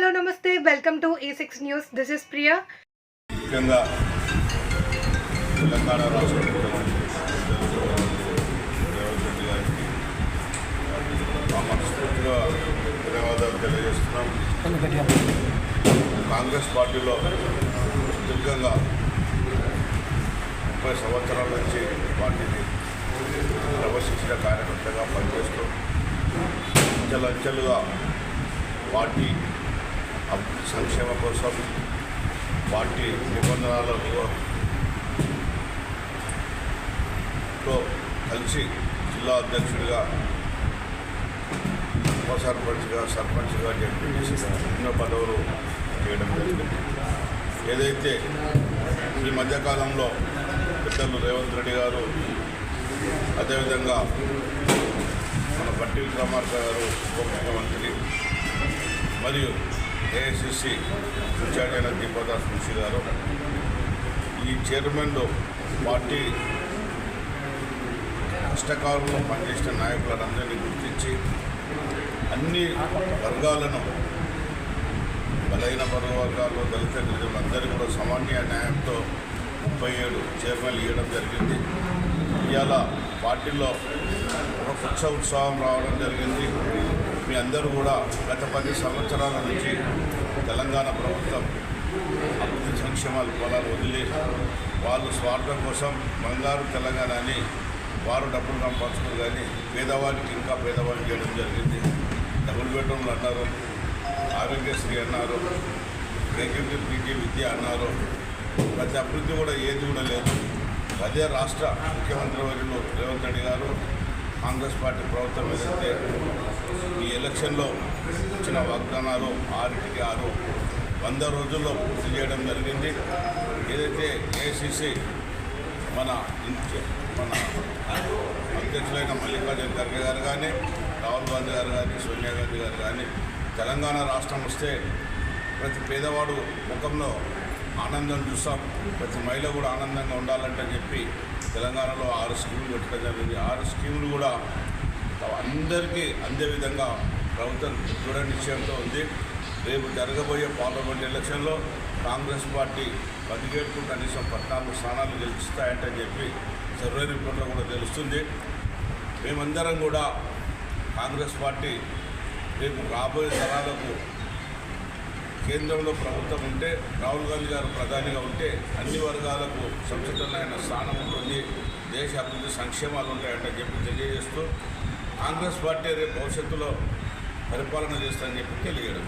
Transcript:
Hello namaste. Welcome to e E six news. This is Priya. ముఖ్యంగా తెలంగాణ రాష్ట్ర ముఖ్యమంత్రి రేవంత్ రెడ్డి గారికి మా మనస్ఫూర్తిగా ధన్యవాదాలు తెలియజేస్తున్నాం. కాంగ్రెస్ పార్టీలో దీర్ఘంగా ముప్పై సంవత్సరాల నుంచి పార్టీని ప్రవేశించిన కార్యకర్తగా పనిచేస్తూ అంచెలంచెలుగా పార్టీ సంక్షేమ కోసం పార్టీ నిబంధనలతో కలిసి జిల్లా అధ్యక్షుడిగా ఉప సర్పంచ్గా సర్పంచ్గా జడ్పీటీసీగా ఎన్నో పదవులు చేయడం జరిగింది. ఏదైతే ఈ మధ్యకాలంలో పెద్దలు రేవంత్ రెడ్డి గారు అదేవిధంగా మన బట్టి విక్రమార్క గారు ఉప ముఖ్యమంత్రి మరియు ఏఐసిసి ఇన్ఛార్జ్ దీపదాస్ మున్షి గారు ఈ చైర్మన్లు పార్టీ కష్టకాలంలో పనిచేసిన నాయకులందరినీ గుర్తించి అన్ని వర్గాలను బలైన వర్గ వర్గాల్లో దళిత గిరిజనులందరూ కూడా సమాన్య న్యాయంతో ముప్పై ఏడు చైర్మన్లు ఇవ్వడం జరిగింది. ఇవాళ పార్టీలో ఒక ఉత్సవ ఉత్సాహం రావడం జరిగింది. మీ అందరూ కూడా గత పది సంవత్సరాల నుంచి తెలంగాణ ప్రభుత్వం అభివృద్ధి సంక్షేమాలు పొలాలు వదిలి వాళ్ళు స్వార్థం కోసం బంగారు తెలంగాణ అని వారు డబ్బులు సంపాదించుకుని కానీ పేదవారికి ఇంకా పేదవారికి చేయడం జరిగింది. డబుల్ బెడ్రూమ్లు అన్నారు ఆరోగ్యశ్రీ అన్నారు గ్రాడ్యుయేట్ పీజీ విద్య అన్నారు. ప్రతి అభివృద్ధి కూడా ఏది కూడా లేదు. అదే రాష్ట్ర ముఖ్యమంత్రి వర్యులు రేవంత్ రెడ్డి గారు కాంగ్రెస్ పార్టీ ప్రభుత్వం ఏదైతే ఎలక్షన్లో ఇచ్చిన వాగ్దానాలు ఆరింటికి ఆరు వంద రోజుల్లో పూర్తి చేయడం జరిగింది. ఏదైతే ఏఐసిసి మన మన అధ్యక్షులైన మల్లికార్జున ఖర్గే గారు కానీ రాహుల్ గాంధీ గారు కానీ సోనియా గాంధీ గారు కానీ తెలంగాణ రాష్ట్రం వస్తే ప్రతి పేదవాడు ముఖంలో ఆనందం చూస్తాం. ప్రతి మహిళ కూడా ఆనందంగా ఉండాలంటే చెప్పి తెలంగాణలో ఆరు స్కీములు పెట్టడం జరిగింది. ఆరు స్కీములు కూడా అందరికీ అందే విధంగా ప్రభుత్వం దృఢ నిశ్చయంతో ఉంది. రేపు జరగబోయే పార్లమెంట్ ఎలక్షన్లో కాంగ్రెస్ పార్టీ పదిహేడుకు కనీసం పద్నాలుగు స్థానాలు గెలుస్తాయంటని చెప్పి సర్వే రిపోర్ట్లో కూడా తెలుస్తుంది. మేమందరం కూడా కాంగ్రెస్ పార్టీ రేపు రాబోయే తరాలకు కేంద్రంలో ప్రభుత్వం ఉంటే రాహుల్ గాంధీ గారు ప్రధానిగా ఉంటే అన్ని వర్గాలకు సంక్షిప్తమైన స్థానం ఉంటుంది. దేశ అభివృద్ధి సంక్షేమాలు ఉంటాయంటే చెప్పి తెలియజేస్తూ కాంగ్రెస్ పార్టీ రేపు భవిష్యత్తులో పరిపాలన చేస్తానని చెప్పి తెలియడం